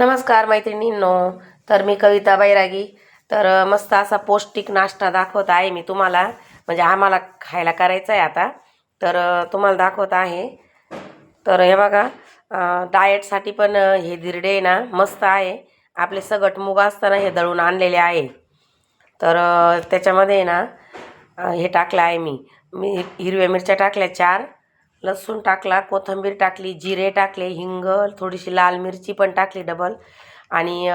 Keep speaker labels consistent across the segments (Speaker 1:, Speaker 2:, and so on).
Speaker 1: नमस्कार मैत्रिणींनो. तर मी कविता बैरागी तर मस्त असा पौष्टिक नाश्ता दाखवत आहे मी तुम्हाला. म्हणजे आम्हाला खायला करायचं आहे आता. तर तुम्हाला दाखवत आहे. तर हे बघा डाएटसाठी पण हे धिरडे आहे ना मस्त आहे. आपले सगट मुग असताना हे दळून आणलेले आहे. तर त्याच्यामध्ये आहे ना हे टाकलं आहे मी. मी हिरव्या मिरच्या टाकल्या चार. लसूण टाकला कोथिंबीर टाकली जिरे टाकले हिंग थोडीशी लाल मिरची पण टाकली डबल आणि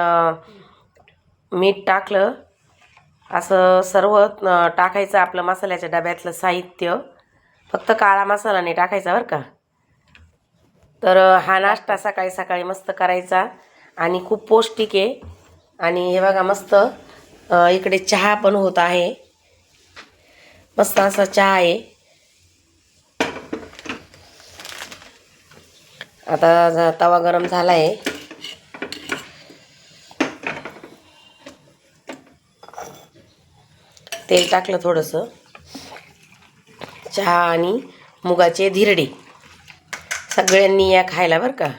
Speaker 1: मीठ टाकलं. असं सर्व टाकायचं आपलं मसाल्याच्या डब्यातलं साहित्य. फक्त काळा मसाला नाही टाकायचा बरं का. तर हा नाश्ता सकाळी सकाळी मस्त करायचा. आणि खूप पौष्टिक आहे. आणि हे बघा मस्त इकडे चहा पण होत आहे. मस्त असा चहा आहे. आता तवा गरम झाला आहे तेल टाकलं थोडंसं. चहा आणि मुगाचे धिरडे. सगळ्यांनी या खायला बरं का.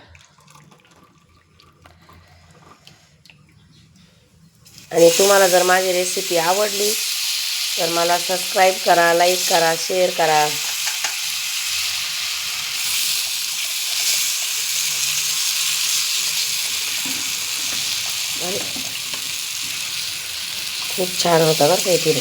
Speaker 1: आणि तुम्हाला जर माझी रेसिपी आवडली तर मला सबस्क्राईब करा लाईक करा शेअर करा. आणि खूप छान होता बरं का हे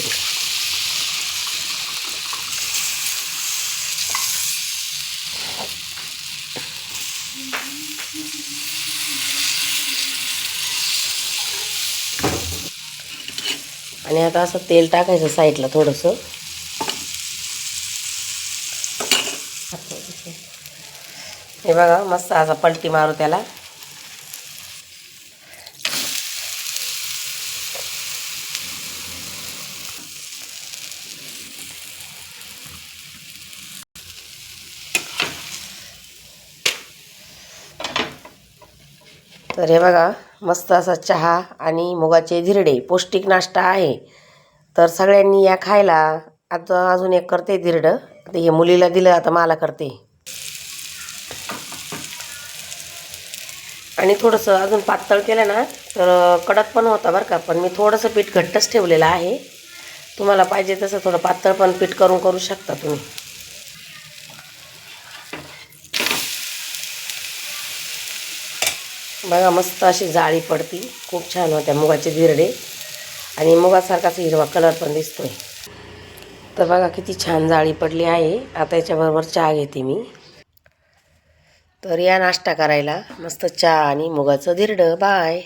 Speaker 1: आणि आता असं तेल टाकायचं साईडला थोडंसं. हे बघा मस्त असा पलटी मारू त्याला. तर हे बघा मस्त असा चहा आणि मुगाचे धिरडे पौष्टिक नाश्ता आहे. तर सगळ्यांनी या खायला. आता अजून एक करते धिरडं आता हे मुलीला दिलं आता मला करते. आणि थोडंसं अजून पातळ केलं ना तर कडक पण होता बरं का पण मी थोडंसं पीठ घट्टच ठेवलेलं आहे. तुम्हाला पाहिजे तसं थोडं पातळ पण पीठ करून करू शकता तुम्ही. बघा मस्त अशी जाळी पडती. खूप छान होत्या मुगाचे धिरडे आणि मुगासारखाच हिरवा कलर पण दिसतोय. तर बघा किती छान जाळी पडली आहे. आता याच्याबरोबर चहा घेते मी. तर या नाश्ता करायला. मस्त चहा आणि मुगाचं धिरडं बाय